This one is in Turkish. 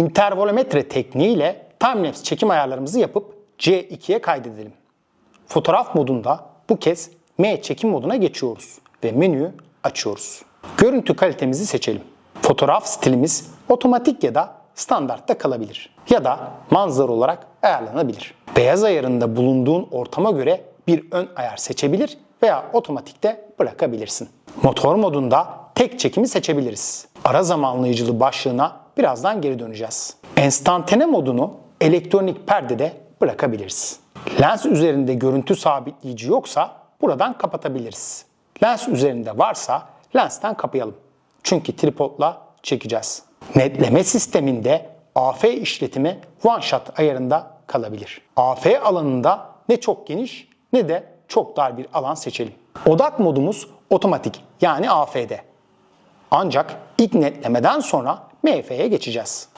intervolometre tekniğiyle timelapse çekim ayarlarımızı yapıp C2'ye kaydedelim. Fotoğraf modunda bu kez M çekim moduna geçiyoruz ve menüyü açıyoruz. Görüntü kalitemizi seçelim. Fotoğraf stilimiz otomatik ya da standartta kalabilir. Ya da manzara olarak ayarlanabilir. Beyaz ayarında bulunduğun ortama göre bir ön ayar seçebilir veya otomatikte bırakabilirsin. Motor modunda tek çekimi seçebiliriz. Ara zamanlayıcılı başlığına birazdan geri döneceğiz. Enstantane modunu elektronik perdede bırakabiliriz. Lens üzerinde görüntü sabitleyici yoksa buradan kapatabiliriz. Lens üzerinde varsa lensten kapayalım. Çünkü tripodla çekeceğiz. Netleme sisteminde AF işletimi one shot ayarında kalabilir. AF alanında ne çok geniş ne de çok dar bir alan seçelim. Odak modumuz otomatik yani AF'de. Ancak ilk netlemeden sonra MF'ye geçeceğiz.